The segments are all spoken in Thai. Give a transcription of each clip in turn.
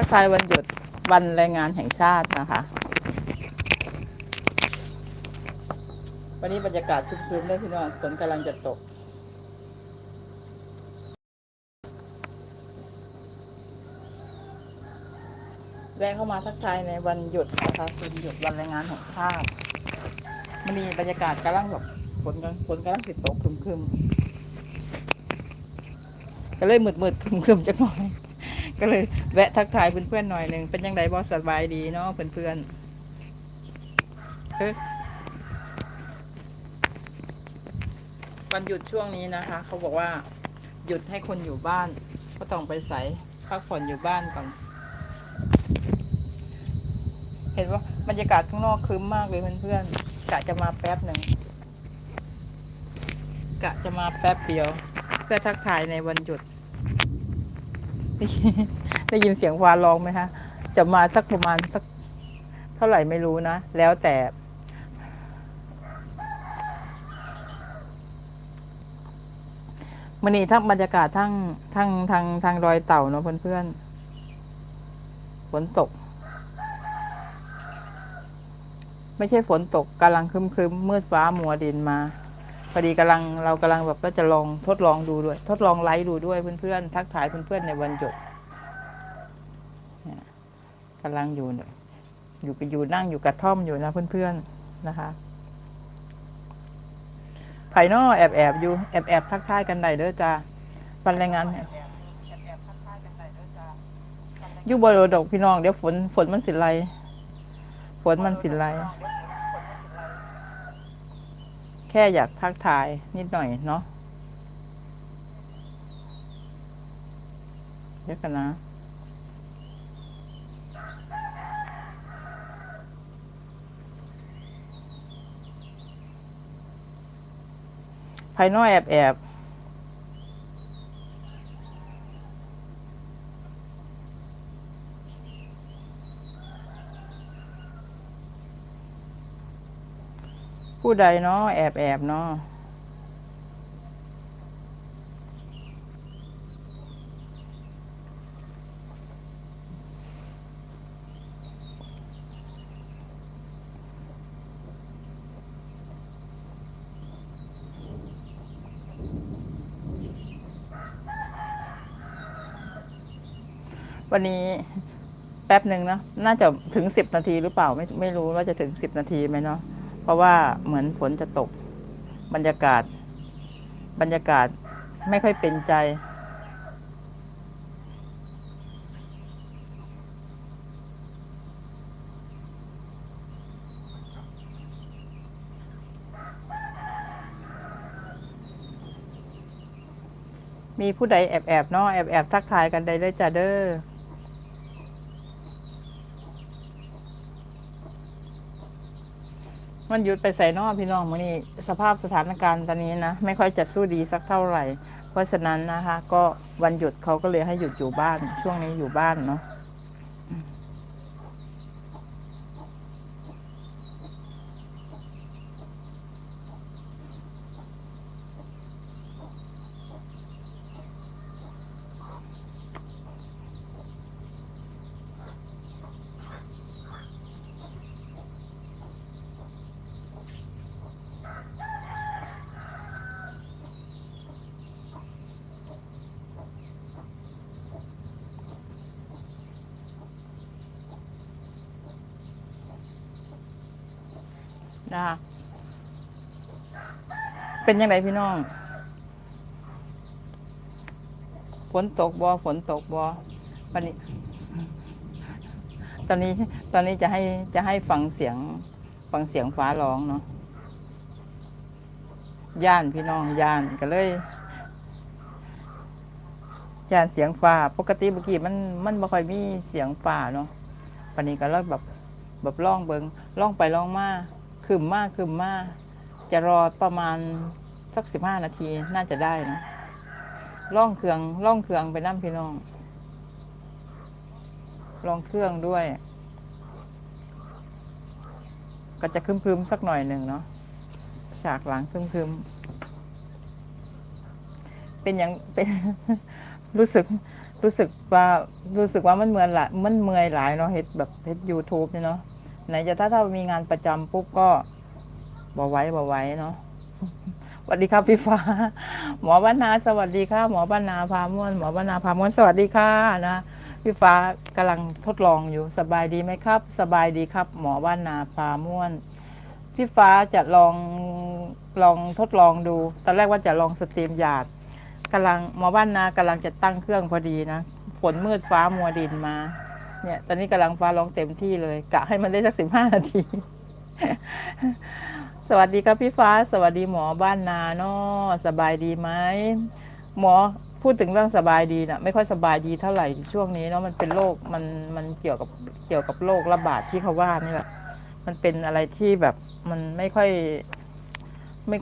ทักทายวันหยุดวันแรงงานแห่งชาตินะคะ วันนี้บรรยากาศครึ้มๆเลยพี่น้องฝนกำลังจะตก แวะเข้ามาทักทายในวันหยุดนะคะวันหยุดวันแรงงานแห่งชาติมันมีบรรยากาศกำลังแบบฝนกำลังฝนกำลังติดตกครึมๆก็เลยมืดมืดๆครึมๆจังหน่อย ก็เลยแวะทักทายเพื่อนๆหน่อยหนึ่งเป็นยังไงบอสสบายดีเนาะเพื่อนๆเอ้วันหยุดช่วงนี้นะคะ เขาบอกว่า หยุดให้คนอยู่บ้าน ก็ต้องไปใส่พักผ่อนอยู่บ้านก่อน เห็นว่าบรรยากาศข้างนอกครึ้มมากเลยเพื่อนๆกะจะมาแป๊บหนึ่งกะจะมาแป๊บเดียว เพื่อทักทายในวันหยุด ได้ยินได้ยินเสียงฟ้าร้องไหมคะจะมาสักประมาณสักเท่าไหร่ไม่รู้นะ แล้วแต่ มันนี่ทั้งบรรยากาศทั้งทั้งทางทางดอยเต่าเนาะเพื่อนๆฝนตก ไม่ใช่ฝนตกกำลังคึมครึมๆมืดฟ้ามัวดินมา พอดีกำลังเรากำลังแบบว่าจะลองทดลองดูด้วย ทดลองไลฟ์ดูด้วยเพื่อนๆทักทายเพื่อนๆในวันหยุดเนี่ยกำลังอยู่เนี่ยอยู่กับอยู่นั่งอยู่กระท่อมอยู่นะเพื่อนๆนะคะภายนอกแอบแอบๆอยู่แอบแอบๆทักทายกันได้เด้อจ้าวันแรงงานยอยู่บริดกพี่น้องเดี๋ยวฝนฝนมันสิไลฝนมันสิไล แค่อยากทักทายนิดหน่อยเนาะเดี๋ยวกันนะ ภายนอกแอบแอบ ผู้ใดเนาะแอบแอบเนาะวันนี้แป๊บหนึ่งนะ น่าจะถึงสิบนาทีหรือเปล่าไม่ไม่รู้ว่าจะถึงสิบนาทีไหมเนาะ ราะว่าเหมือนฝนจะตกบรรยากาศ บรรยากาศไม่ค่อยเป็นใจ มีผู้ใดแอบแอบๆเนาะแอบแอบๆทักทายกันได้เลยจ้าเด้อ มันหยุดไปใส่นอกพี่น้องมื่อนี้สภาพสถานการณ์ตอนนี้นะ ไม่ค่อยจะสู้ดีสักเท่าไหร่ เพราะฉะนั้นนะคะ ก็วันหยุดเขาก็เลยให้หยุดอยู่บ้าน ช่วงนี้อยู่บ้านเนาะ นะคะเป็นยังไงพี่น้องฝนตกบอฝนตกบอวันนี้ ตอนนี้ตอนนี้จะให้จะให้ฟังเสียง ฟังเสียงฟ้าร้องเนาะย่านพี่น้องย่านก็เลยย่านเสียงฟ้า ปกติเมื่อกี้มันมันบ่ค่อยมีเสียงฟ้าเนาะวันนี้ก็เลยแบบแบบล่องเบิงล่องไปล่องมา คืมมากคืมมาก จะรอประมาณสักสิบห้านาทีน่าจะได้นะล่องเครื่องล่องเครื่องไปนั่พี่น้องลองเครื่องด้วย ก็จะครึมๆสักหน่อยหนึ่งเนาะฉากหลังครึมๆเป็นอย่างเป็นรู้สึกรู้สึกว่ารู้สึกว่ามันเหมือยหลายมันเมื่อยหลายเนาะเฮ็ดแบบเฮ็ด YouTube เนี่ยเนาะ ไหนจะถ้าถ้ามีงานประจำปุ๊บก็บ่ไว้บ่ไว้เนาะสวัสดีครับพี่ฟ้า หมอบ้านนาสวัสดีค่ะ หมอบ้านนาพาม่วนหมอบ้านนาพาม่วนสวัสดีค่ะนะพี่ฟ้ากำลังทดลองอยู่สบายดีไหมครับ สบายดีครับ หมอบ้านนาพาม่วนพี่ฟ้าจะลองลองทดลองดู ตอนแรกว่าจะลองสตรีมหยาดกำลังหมอบ้านนากำลังจะตั้งเครื่องพอดีนะ ฝนมืดฟ้ามัวดินมา เนี่ยตอนนี้กำลังฟ้าร้องเต็มที่เลย กะให้มันได้สักสิบห้านาที สวัสดีครับพี่ฟ้า สวัสดีหมอบ้านนาเนาะสบายดีไหมหมอพูดถึงเรื่องสบายดีนะไม่ค่อยสบายดีเท่าไหร่ช่วงนี้เนาะมันเป็นโรคมันมันเกี่ยวกับเกี่ยวกับโรคระบาดที่เขาว่านี่แหละมันเป็นอะไรที่แบบมันไม่ค่อยไม่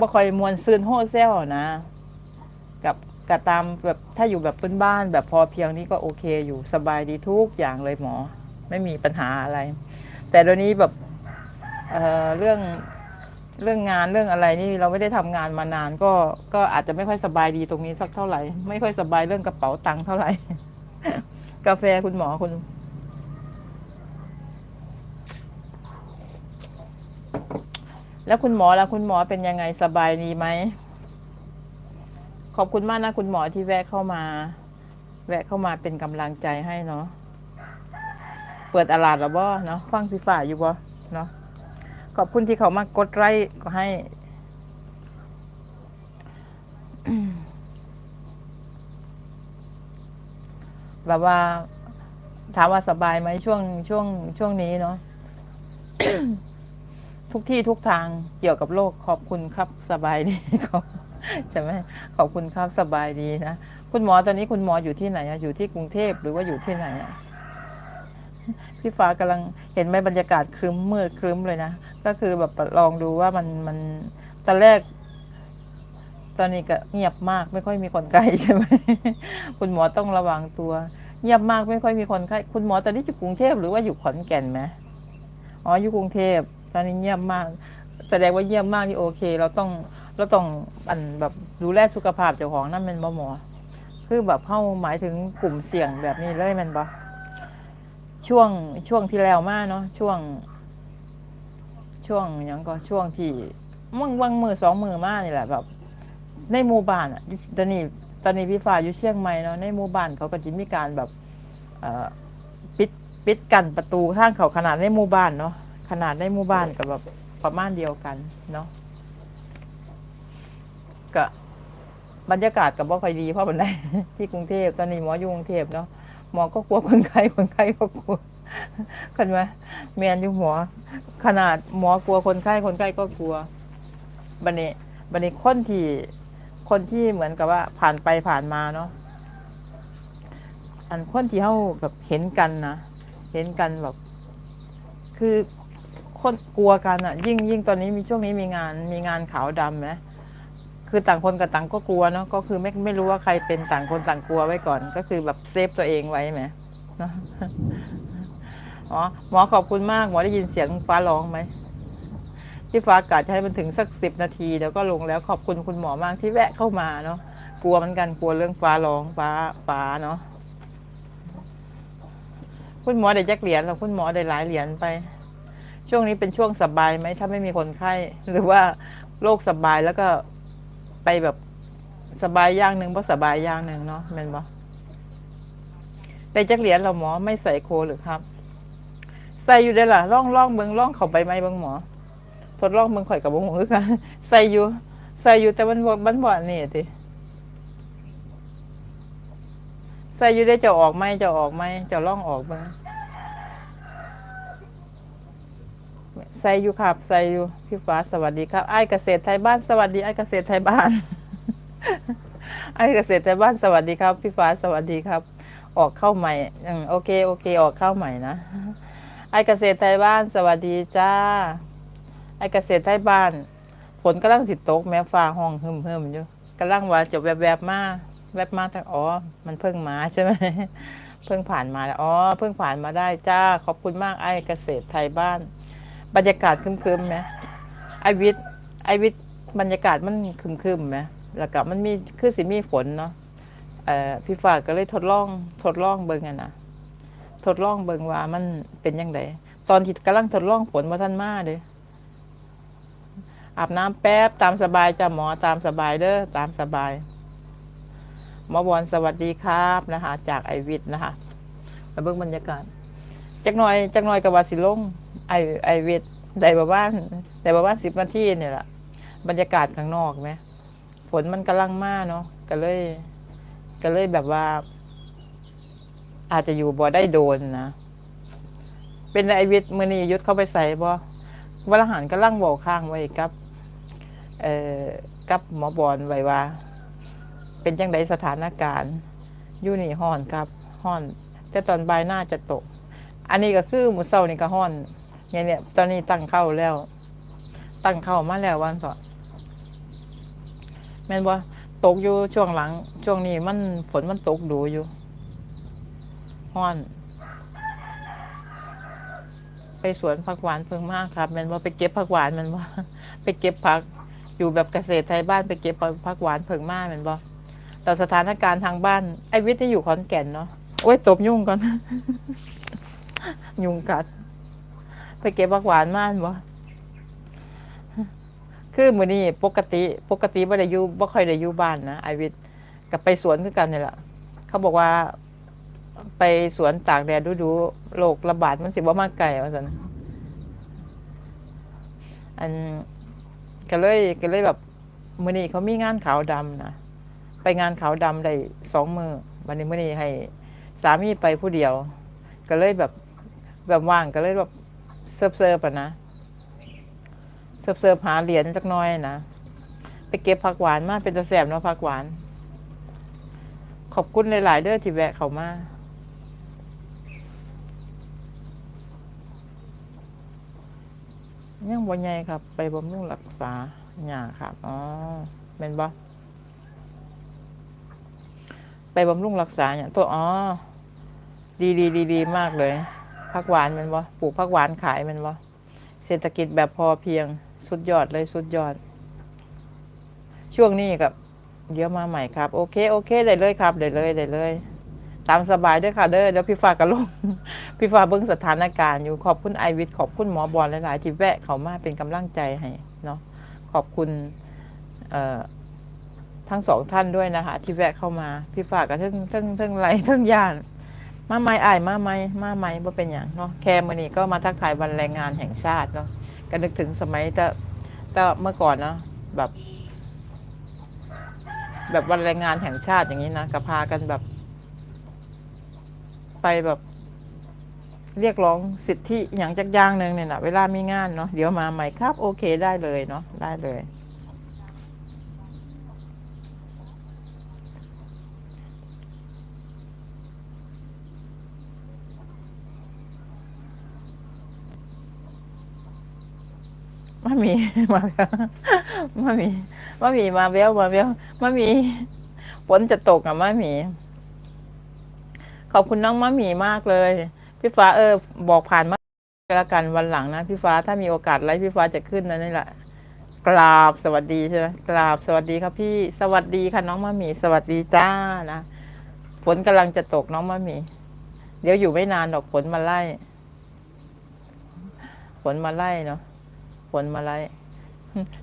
บ่ค่อยมวนซืนโฮเซลนะ กับ กับตามแบบถ้าอยู่แบบพื้นบ้านแบบพอเพียงนี่ก็โอเคอยู่สบายดีทุกอย่างเลยหมอ ไม่มีปัญหาอะไร แต่เดี๋ยวนี้แบบเอ่อเรื่องเรื่องงานเรื่องอะไรนี่เราไม่ได้ทำงานมานานก็ก็อาจจะไม่ค่อยสบายดีตรงนี้สักเท่าไหร่ ไม่ค่อยสบายเรื่องกระเป๋าตังค์เท่าไหร่ กาแฟคุณหมอคุณแล้วคุณหมอแล้วคุณหมอเป็นยังไงสบายดีไหม อบคุณมากนะคุณหมอที่แวะเข้ามา แวะเข้ามาเป็นกำลังใจให้เนาะเปิดตลาดหรอบ่เนาะฟังพี่ฝ่าอยู่บ่เนาะขอบคุณที่เขามากดไลค์ก็ให้แบบว่า ถามว่าสบายไหมช่วงช่วงช่วงนี้เนาะทุกที่ทุกทางเกี่ยวกับโลกขอบคุณครับสบายดีขอบ ใช่ไหมขอบคุณครับสบายดีนะ คุณหมอตอนนี้คุณหมออยู่ที่ไหนอะอยู่ที่กรุงเทพหรือว่าอยู่ที่ไหนอะพี่ฟ้ากำลังเห็นไหมบรรยากาศครึ้มมืดครึ้มเลยนะ ก็คือแบบลองดูว่ามันมันตอนแรก ตอนนี้ก็เงียบมากไม่ค่อยมีคนไข้ใช่ไหมคุณหมอต้องระวังตัว เงียบมากไม่ค่อยมีคนไข้คุณหมอตอนนี้อยู่กรุงเทพหรือว่าอยู่ขอนแก่นไหมอ๋ออยู่กรุงเทพตอนนี้เงียบมาก แสดงว่าเงียบมากนี่โอเค เราต้อง เราต้องอันแบบดูแลสุขภาพเจ้าของนั่นเป็นบ่หมอ คือแบบเข้าหมายถึงกลุ่มเสี่ยงแบบนี้เลยมันบ่ช่วงช่วงที่แล้วมาเนาะช่วง ช่วงยังก็ช่วงที่ว่งว่งมือสองมือมานี่แหละแบบ ในหมู่บ้านอะตอนนี้ตอนนี้พี่ฟ้าอยู่เชียงใหม่เนาะในหมู่บ้านเขาก็จะมีการแบบปิดปิดกันประตูทางเขาขนาดในหมู่บ้านเนาะขนาดในหมู่บ้านกับแบบประมาณเดียวกันเนาะก็ บรรยากาศกับว่าค่อยดีเพราะบันไดที่กรุงเทพตอนนี้หมออยู่กรุงเทพเนาะหมอก็กลัวคนไข้คนไข้ก็กลัวเข้าใจไหมเมียนอยู่หมอ ขนาดหมอกลัวคนไข้คนไข้ก็กลัวบันนี้บันนี้คนที่คนที่เหมือนกับว่าผ่านไปผ่านมาเนาะอันคนที่เขาแบบเห็นกันนะเห็นกันแบบคือคนกลัวกันอะยิ่งยิ่งตอนนี้มีช่วงนี้มีงานมีงานขาวดำไหม คือต่างคนกับต่างก็กลัวเนาะก็คือไม่ไม่รู้ว่าใครเป็นต่างคนต่างกลัวไว้ก่อน ก็คือแบบเซฟตัวเองไว้ไหมเนาะอ๋อหมอขอบคุณมากหมอได้ยินเสียงฟ้าร้องไหมที่ฟ้ากาจะให้มันถึงสักสิบนาทีเดี๋ยวก็ลงแล้วขอบคุณคุณหมอมากที่แวะเข้ามาเนาะกลัวเหมือนกันกลัวเรื่องฟ้าร้องฟ้าฟ้าเนาะคุณหมอได้แจกเหรียญแล้วคุณหมอได้หลายเหรียญไป ช่วงนี้เป็นช่วงสบายไหมถ้าไม่มีคนไข้ หรือว่าโรคสบายแล้วก็ ไปแบบสบายอย่างหนึ่งเพราะสบายอย่างหนึ่งเนาะแม่นบ่ได้จักเหรียญเราหมอไม่ใส่โคหรือครับ ใส่อยู่ได้ล่ะล่องล่องเบิงล่องเข้าไปไหมเบิงหมอ ทดลองเบิงข่อยกับบ่หูคือกันใส่อยู่ ใส่อยู่แต่มันบ่มันบ่อนนี่ติใส่อยู่ได้จะออกไหมจะออกไหมจะล่องออกเบิง ใส่อยู่ครับใส่อยู่พี่ฟ้าสวัสดีครับไอ้เกษตรไทยบ้านสวัสดีไอ้เกษตรไทยบ้าน ไอ้เกษตรไทยบ้านสวัสดีครับ พี่ฟ้าสวัสดีครับ ออกเข้าใหม่อืมโอเคโอเค ออกเข้าใหม่นะไอ้เกษตรไทยบ้านสวัสดีจ้า ไอ้เกษตรไทยบ้านฝนกำลังสิตกแม้ฟ้าห้องหึมหึมอยู่กำลังว่าจะแวบๆบมาแวบมาทางอ๋อ มันเพิ่งมาใช่ไหมเพิ่งผ่านมาแล้วอ๋อเพิ่งผ่านมาได้จ้าขอบคุณมากไอ้เกษตรไทยบ้าน บรรยากาศครึมๆไหมไอวิทย์ไอวิทย์บรรยากาศมันครึมๆไหมแล้วก็มันมีคือสิมีฝนเนาะไออ่อพี่ฝากก็เลยทดลองทดลองเบิ่งอะนะทดลองเบิ่งว่ามันเป็นยังไงตอนที่กำลังทดลองผลมาท่านมาเด้อาบน้ำแป๊บตามสบายจ้ะหมอตามสบายเด้อตามสบายหมอบอลสวัสดีครับนะคะ จากไอวิทย์นะคะมาเบิ่งบรรยากาศจักหน่อยจักหน่อยกับวาสิลง ไอไอเวทย์ได้ประมาณได้ประมาณสิบนาทีเนี่ยแหละบรรยากาศข้างนอกไหมฝนมันกำลังมาเนาะก็เลย ก็เลยแบบว่า อาจจะอยู่บ่ได้โดนนะเป็นไอวิทย์มือนียุดเข้าไปใส่บ่วรหันก็ลั่งบอกข้างไว้กับ เอ่อกับหมอบอลไว้ว่า เป็นจังไดสถานการณ์อยู่นี่ห้อนครับห้อน แต่ตอนบ่ายหน้าจะตก อันนี้ก็คือหมูเศร้านี่ก็ห้อน เนี่ยเนี่ยตอนนี้ตั้งเข้าแล้ว ตั้งเข้ามาแล้ววันสอนแม่นว่าตกอยู่ช่วงหลัง ช่วงนี้มันฝนมันตกดูอยู่ห้อน ไปสวนผักหวานเพิ่งมากครับแมันว่าไปเก็บผักหวานแมันว่า ไปเก็บผักอยู่แบบเกษตรไทยบ้านไปเก็บผักหวานเพิ่งมากแมันบ่แต่สถานการณ์ทางบ้านไอ้วิทย์นี่อยู่ขอนแก่นเนาะโอ้ยตบยุ่งก่อน ยุ่งกัด ไปเก็บผักหวานมากบ่คือมื้อนี้ปกติ ปกติบ่ได้อยู่บ่ค่อยได้อยู่บ้านนะไอวิทย์กับไปสวนคือกันนี่แหละเขาบอกว่า ไปสวนตากแดดดูๆโรคระบาดมันสิบ่มาไกลว่าซั่นอันก็เลยก็เลยแบบมื้อนี้เขามีงานขาวดำนะไปงานขาวดำได้สองมือวันนี้มื้อนี้ให้ สามีไปผู้เดียว ก็เลยแบบแบบว่างก็เลยแบบ เซิร์ฟเซิร์ฟอะนะเซิร์ฟเซิร์ฟหาเหรียญจักน้อยนะไปเก็บผักหวานมาเป็นตะแสบเนาะผักหวาน ขอบคุณหลายๆเด้อที่แวะเขามายังบ่ใหญ่ครับ ไปบำรุงรักษาหญ้าครับอ๋อแม่นบ่ไปบำรุงรักษาเนี่ยตัวอ๋อดีดีดีดีมากเลย ผักหวานมันบ่ปลูกผักหวานขายมันบ่เศรษฐกิจแบบพอเพียงสุดยอดเลยสุดยอด ช่วงนี้กับเดี๋ยวมาใหม่ครับ โอเคโอเคได้เลยครับได้เลยได้เลย ตามสบายด้วยค่ะเด้อเดี๋ยวพี่ฟ้าก็ลงพี่ฟ้าเบิ่งสถานการณ์อยู่ขอบคุณไอวิทย์ขอบคุณหมอบอลหลาย ๆ ที่แวะเขามาเป็นกำลังใจให้เนาะขอบคุณทั้งสองท่านด้วยนะคะ ที่แวะเข้ามา พี่ฟ้าก็ทั้งทั้งทั้งไรทั้งย่าน มาไม่อายมาไม่มาไม่ว่าเป็นอย่างเนาะแค่มื่อนี้ก็มาทักทายวันแรงงานแห่งชาติเนาะก็นึกถึงสมัยแต่แต่เมื่อก่อนเนาะแบบ แบบวันแรงงานแห่งชาติอย่างนี้นะก็พากันแบบ ไปแบบ เรียกร้องสิทธิอย่างจักย่างหนึ่งเนี่ยนะเวลามีงานเนาะเดี๋ยวมาใหม่ครับ โอเคได้เลยเนาะได้เลย มามีมาแล้วมามีมามีมาเวมาเวลมามีฝนจะตกอะมามี ขอบคุณน้องมะหมีมากเลย พี่ฟ้าเออ บอกผ่านมาแล้วกันวันหลังนะพี่ฟ้าถ้ามีโอกาสไลฟ์พี่ฟ้าจะขึ้นนะนี่แหละกราบสวัสดีใช่ไหมกราบสวัสดีครับพี่สวัสดีค่ะน้องมะหมีสวัสดีจ้านะฝนกำลังจะตกน้องมะหมี เดี๋ยวอยู่ไม่นานหรอกฝนมาไล่ฝนมาไล่เนาะ ฝนมาไล่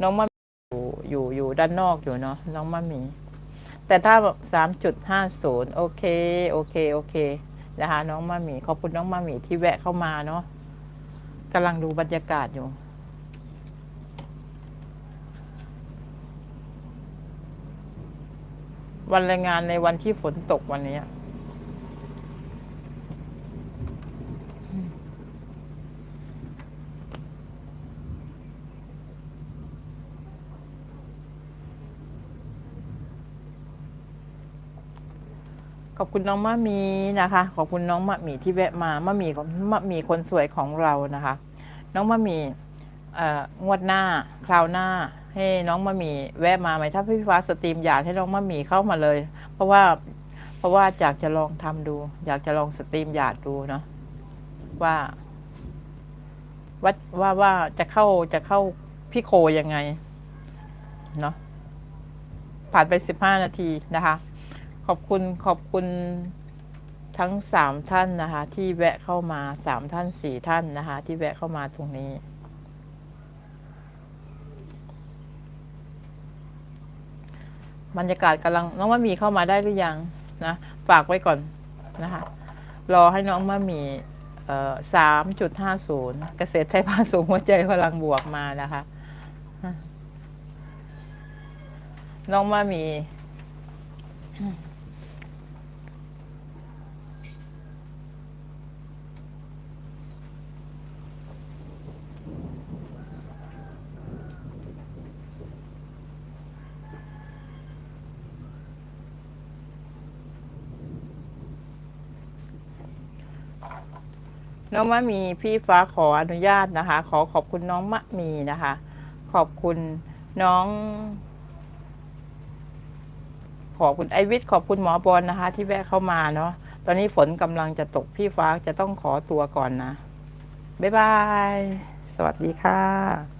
น้องมะมีอยู่อยู่อยู่ด้านนอกอยู่เนาะน้องมะหมี แต่ถ้าแบบสามจุดห้าศูนย์โอเค โอเค โอเคนะคะน้องมาหมีขอบคุณน้องมาหมีที่แวะเข้ามาเนาะกำลังดูบรรยากาศอยู่วันแรงงานในวันที่ฝนตกวันนี้ ขอบคุณน้องมะมีนะคะ ขอบคุณน้องมะมีที่แวะมามะมีมะมีคนสวยของเรานะคะ น้องมะมีงวดหน้าคราวหน้า ให้น้องมะมีแวะมาไหมถ้าพี่ฟ้าสตรีมอยากให้น้องมะมีเข้ามาเลย เพราะว่าเพราะว่าอยากจะลองทำดู อยากจะลองสตรีมอยากดูเนาะว่าว่าว่าว่าจะเข้าจะเข้าพี่โคยังไงเนาะผ่านไปสิบห้านาทีนะคะ ขอบคุณขอบคุณทั้งสามท่านนะคะ ที่แวะเข้ามาสามท่านสี่ท่านนะคะ ที่แวะเข้ามาตรงนี้ บรรยากาศกำลังน้องมะมีเข้ามาได้หรือยังนะฝากไว้ก่อนนะคะ รอให้น้องมะมีสามจุดห้าศูนย์เกษตรไทยพาสูงหัวใจพลังบวกมานะคะ น้องมะมี น้องมะมีพี่ฟ้าขออนุญาตนะคะ ขอขอบคุณน้องมะมีนะคะ ขอบคุณน้อง ขอบคุณไอวิทย์ขอบคุณหมอบอลนะคะ ที่แวะเข้ามาเนาะตอนนี้ฝนกำลังจะตกพี่ฟ้าจะต้องขอตัวก่อนนะ บ๊ายบาย สวัสดีค่ะ